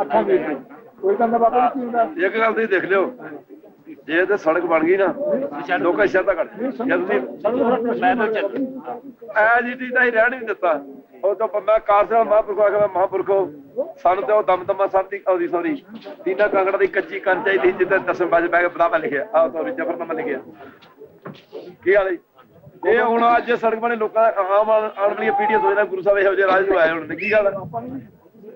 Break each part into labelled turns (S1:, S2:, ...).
S1: ਅੱਖਾਂ ਦੇ
S2: ਕੋਈ ਤਾਂ ਬਾਬਾ ਕੀ ਹੁੰਦਾ
S3: ਇੱਕ ਗੱਲ ਤੁਸੀਂ ਦੇਖ ਲਿਓ ਜੇ ਤੇ ਸੜਕ ਬਣ ਗਈ
S2: ਨਾ
S1: ਲੋਕਾਂ
S3: ਸ਼ਰਤ ਕਰ ਜਦ
S2: ਤੁਸੀਂ ਮੈਂ ਤਾਂ
S3: ਐ ਜੀ ਟੀ ਤਾਂ ਹੀ ਰਹਿਣ ਨਹੀਂ ਦਿੱਤਾ ਉਹ ਤੋਂ ਮੈਂ ਕਾਰਸਾ ਮਹਾਂਪੁਰਖ ਆ ਗਿਆ ਮਹਾਂਪੁਰਖੋ ਸਾਨੂੰ ਤੇ ਉਹ ਦਮਦਮਾ ਸਾਹਿਬ ਦੀ ਆਉਦੀ ਸੌਰੀ ਤੀਨਾ ਕਾਂਗੜਾ ਦੀ ਕੱਚੀ ਕੰਨ ਚਾਹੀਦੀ ਜਿੱਤੇ ਦਸਮ ਬਾਜ ਬੈਗ ਕੇ ਲਿਖਿਆ ਆਹ ਸੌਰੀ ਜਬਰਨਾਮਾ ਲਿਖਿਆ ਕੀ ਹਾਲ ਹੈ
S2: ਇਹ ਹੁਣ
S3: ਅੱਜ ਸੜਕ ਬਣੇ ਲੋਕਾਂ ਆਮ ਆਉਣ ਵਾਲੀਆਂ ਤੋਂ ਸੋਚਦਾ ਗੁਰੂ ਸਾਹਿਬ ਇਹੋ ਜਿਹੇ ਰਾਜ ਨੂੰ ਆਏ ਹੁਣ ਕੀ ਗੱਲ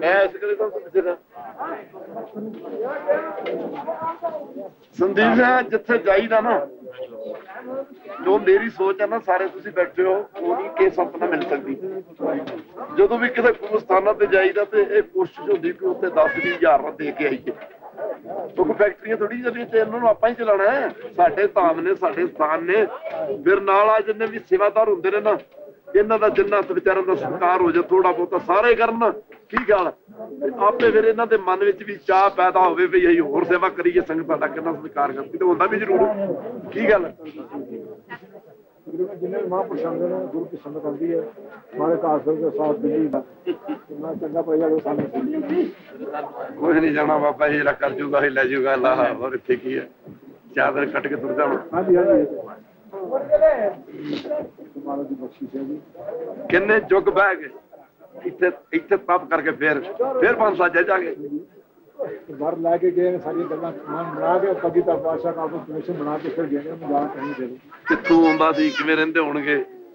S3: ਮੈਂ ਇਸ ਕਰਕੇ ਤੁਹਾਨੂੰ ਪੁੱਛਦਾ ਸੰਦੀਪ ਜੀ ਜਿੱਥੇ ਜਾਈਦਾ ਨਾ ਜੋ ਮੇਰੀ ਸੋਚ ਹੈ ਨਾ ਸਾਰੇ ਤੁਸੀਂ ਬੈਠੇ ਹੋ ਉਹ ਨਹੀਂ ਕੇ ਸੰਪਨਾ ਮਿਲ ਸਕਦੀ ਜਦੋਂ ਵੀ ਕਿਸੇ ਸਥਾਨਾਂ ਤੇ ਜਾਈਦਾ ਤੇ ਇਹ ਕੋਸ਼ਿਸ਼ ਹੁੰਦੀ ਕਿ ਉੱਥੇ 10 20000 ਰੁਪਏ ਦੇ ਕੇ ਆਈਏ ਕਿਉਂਕਿ ਫੈਕਟਰੀਆਂ ਥੋੜੀ ਜਿਹੜੀ ਤੇ ਇਹਨਾਂ ਨੂੰ ਆਪਾਂ ਹੀ ਚਲਾਣਾ ਹੈ ਸਾਡੇ ਧਾਮ ਨੇ ਸਾਡੇ ਸਥਾਨ ਨੇ ਫਿਰ ਨਾਲ ਆ ਜਿੰਨੇ ਵੀ ਸੇਵਾਦਾਰ ਹੁੰਦੇ ਨੇ ਨਾ ਇਹਨਾਂ ਦਾ ਜਿੰਨਾ ਵਿਚਾਰਾਂ ਦਾ ਸਤਕਾਰ ਹੋ ਜਾ ਥੋੜਾ ਬਹੁਤਾ ਸਾਰੇ ਕਰਨ ਕੀ ਗੱਲ ਆਪੇ ਫਿਰ ਇਹਨਾਂ ਦੇ ਮਨ ਵਿੱਚ ਵੀ ਚਾਹ ਪੈਦਾ ਹੋਵੇ ਵੀ ਅਸੀਂ ਹੋਰ ਸੇਵਾ ਕਰੀਏ ਸੰਗਤ ਸਾਡਾ ਕਿੰਨਾ ਸਤਿਕਾਰ ਕਰਦੀ ਤੇ ਹੁੰਦਾ ਵੀ ਜ਼ਰੂਰ ਕੀ ਗੱਲ
S2: ਜਿੰਨੇ ਮਹਾਂਪੁਰਸ਼ਾਂ ਦੇ ਨਾਲ ਗੁਰੂ ਦੀ ਸੰਗਤ ਆਉਂਦੀ ਹੈ ਮਾਰੇ ਕਾਸਰ ਦੇ ਸਾਥ ਦਿੱਲੀ ਦਾ ਕਿੰਨਾ ਚੰਗਾ ਪਈਆ ਲੋ ਸਾਨੂੰ
S3: ਕੋਈ ਨਹੀਂ ਜਾਣਾ ਬਾਬਾ ਜੀ ਜਿਹੜਾ ਕਰ ਜੂਗਾ ਹੀ ਲੈ ਜੂਗਾ ਅੱਲਾਹ ਹੋਰ ਇੱਥੇ ਕੀ ਹੈ ਚਾਦਰ ਕੱਟ ਕੇ ਤੁਰ ਜਾਣਾ
S2: ਹਾਂਜੀ ਹਾਂਜੀ
S3: ਕਿੰਨੇ ਜੁਗ ਬਹਿ ਗਏ ਇੱਥੇ ਇੱਥੇ ਪਾਪ ਕਰਕੇ ਫੇਰ ਫੇਰ ਬੰਦ ਦੇ ਜਾਗੇ
S2: ਵਰ ਲੈ ਕੇ ਗਏ ਸਾਰੀ ਗੱਲਾਂ ਮਨ ਬਣਾ ਕੇ ਪਗੀ ਦਾ ਪਾਸ਼ਾ ਕਾਬੂ ਕਮਿਸ਼ਨ ਬਣਾ ਕੇ ਫਿਰ ਗਏ ਨੇ ਮਜ਼ਾਕ ਨਹੀਂ ਦੇ
S3: ਕਿ ਤੂੰ ਆਉਂਦਾ ਸੀ ਕਿਵੇਂ ਰਹਿੰਦੇ ਹੋਣਗੇ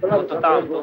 S2: تو تو تو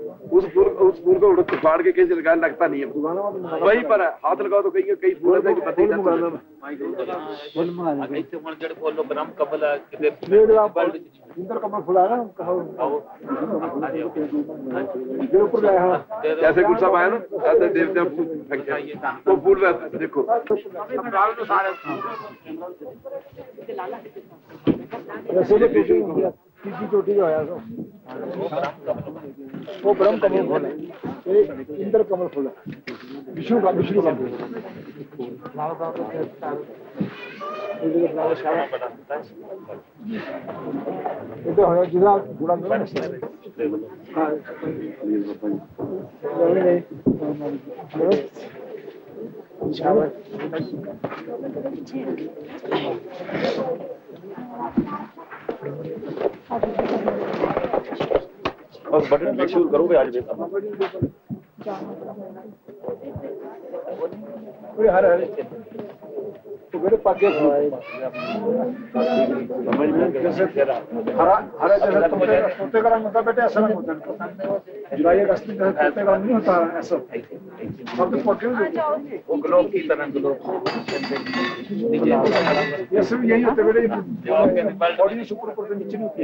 S3: اس پھول اس پھول کو اڑ پھاڑ کے کیسے لگایا لگتا نہیں
S2: ہے وہی پر
S3: ہاتھ لگاؤ تو کہیں گے کئی پھول ہے کہ پتہ ہی نہ
S2: چلے
S1: پھول
S2: مار گئے
S1: ایسے مر جڑ پھول لو برم قبل ہے کہ میرے اپ اندر
S2: قبل پھول آ رہا ہوں کہو اوپر لایا ہاں
S1: جیسے
S2: گل صاحب آیا نا ایسے دیوتا پھول
S3: پھک گیا
S1: وہ پھول
S3: رہا دیکھو
S2: سب ڈال دو
S1: سارے
S2: ایسے پیچھے کی چوٹی جو آیا تھا वो ब्रह्म कमल खोले ये इंद्र कमल खोले विष्णु का विष्णु का ये तो हमारे जिला गुड़ाक में
S1: है
S2: हाँ
S4: اور بٹن فلیکس کرو گے آج
S2: جولائی اگست میں
S1: یہ
S2: صرف یہی ہوتے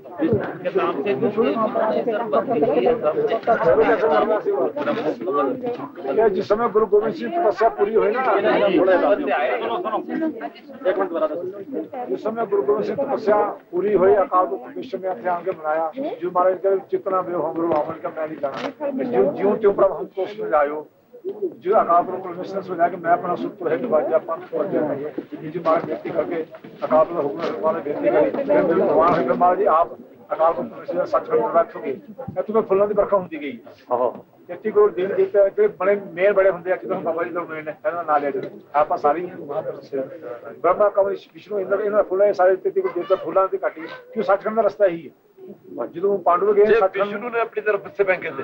S1: جس
S2: سمے گرو گوبند سنگھ تپسیا پوری ہوئی نا جس سمے گرو گوبند سنگھ تپسیا پوری ہوئی اکال وشو میں اپنے آگے بنایا شیو مہاراج کے چتنا ویو ہو گرو ہم میں نہیں جانا جیوں تیوں پر ہم کو سمجھ آئے ਜਿਹੜਾ ਅਕਾਬਰ ਪ੍ਰੋਫੈਸਰ ਸੁਣਿਆ ਕਿ ਮੈਂ ਆਪਣਾ ਸੁਪਰ ਹਿੱਟ ਵਾਜਾ ਪੰਥ ਵਾਜਾ ਜੀ ਜੀ ਮਾਰ ਬੇਨਤੀ ਕਰਕੇ ਅਕਾਬਰ ਦਾ ਹੁਕਮ ਰਖਵਾ ਨੇ ਬੇਨਤੀ ਕਰੀ ਮੈਂ ਮੇਰੇ ਦਵਾਨ ਹੈ ਮਾਰ ਜੀ ਆਪ ਅਕਾਬਰ ਪ੍ਰੋਫੈਸਰ ਦਾ ਰੱਖ ਰੱਖੋਗੇ ਮੈਂ ਤੁਹਾਨੂੰ ਫੁੱਲਾਂ ਦੀ ਵਰਖਾ ਹੁੰਦੀ ਗਈ
S4: ਆਹੋ
S2: ਜੱਤੀ ਕੋਲ ਦਿਨ ਦੇ ਜਿਹੜੇ ਬੜੇ ਮੇਰ ਬੜੇ ਹੁੰਦੇ ਆ ਕਿ ਤੁਹਾਨੂੰ ਬਾਬਾ ਜੀ ਦਾ ਮੇਨ ਹੈ ਇਹਨਾਂ ਨਾਲ ਲੈ ਆਪਾਂ ਸਾਰੇ ਹੀ ਮਹਾਂਪੁਰਸ਼ ਬ੍ਰਹਮਾ ਕਮਲ ਵਿਸ਼ਨੂੰ ਇਹਨਾਂ ਦੇ ਇਹਨਾਂ ਫੁੱਲਾਂ ਦੇ ਸਾਰੇ ਜੱਤੀ ਕੋਲ ਦੇਵਤਾ ਫੁੱਲਾਂ ਦੀ ਘਾਟੀ ਕਿਉਂ ਸੱਚਖੰਡ ਦਾ ਰਸਤਾ ਹੀ ਹੈ ਜਦੋਂ ਪਾਂਡੂ ਗਏ ਸੱਚਖੰਡ ਵਿਸ਼ਨੂੰ
S3: ਨੇ ਆਪਣੀ ਤਰਫ ਸੇ ਬੈਂਕੇ ਦੇ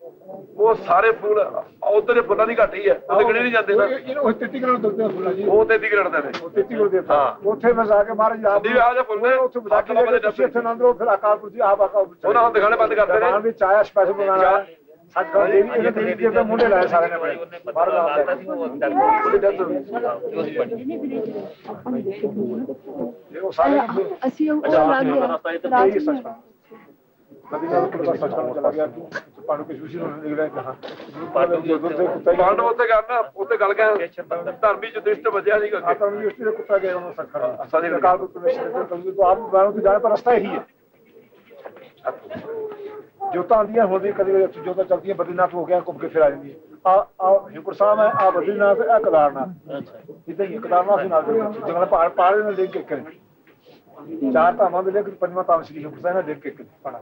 S3: وہ سارے پھول ادھر بنا نہیں گھٹ ہی ہے اوتے گڑے نہیں جاندے نا
S2: اوہ 33 گڑ دتے پھول جی اوہ
S3: 33 گڑ دتے ہیں
S2: 33 گڑ دتے ہاں اوتھے مزا کے مہاراج اپ جی آ جا پھول نے اوتھے مزا کے بندے ڈسے تھے نندرو پھر اکال پور جی اپ اکال پور اوناں ہن دکھانے بند کرتے ہیں ہاں وچ آیا سپیشل جی، اچھا،
S1: اچھا، بنانا
S2: ہے
S5: اسی اور راگ راگ
S2: ਪਾਂਡਵ ਉੱਤੇ ਗੱਲ ਨਾ
S3: ਉੱਤੇ ਗੱਲ ਕਹਿ ਧਰਮੀ ਜੁਦਿਸ਼ਟ ਵਜਿਆ ਸੀ ਅੱਗੇ
S2: ਧਰਮੀ ਜੁਦਿਸ਼ਟ ਦੇ ਕੁੱਤਾ ਗਏ ਉਹਨਾਂ ਸੱਖਰ ਅਸਾਂ ਦੇ ਕਾਲ ਤੋਂ ਤੋਂ ਆਪ ਬਾਹਰੋਂ ਤੋਂ ਜਾਣ ਪਰ ਰਸਤਾ ਇਹੀ ਹੈ ਜੋਤਾਂ ਆਉਂਦੀਆਂ ਹੁੰਦੀਆਂ ਕਦੇ ਕਦੇ ਜੋਤਾਂ ਚਲਦੀਆਂ ਬਦਰੀਨਾਥ ਹੋ ਗਿਆ ਘੁੰਮ ਕੇ ਫਿਰ ਆ ਜਾਂਦੀ ਆ ਆ ਹਿੰਕੁਰ ਸਾਹਿਬ ਹੈ ਆ ਬਦਰੀਨਾਥ ਕਦਾਰਨਾ ਕਲਾਰਨਾਥ ਇਦਾਂ ਹੀ ਕਲਾਰਨਾਥ ਨਾਲ ਜੰਗਲ ਪਹਾੜ ਪਹਾੜ ਨਾਲ ਦੇਖ ਕੇ ਕਰੇ ਚਾਰ ਧਾਮਾਂ ਦੇ ਲੇਖ ਪੰਜਵਾਂ ਧਾਮ ਸ਼੍ਰੀ ਹਿੰਕੁਰ ਸਾਹਿਬ ਨਾਲ ਦੇਖ ਕੇ ਪੜਾ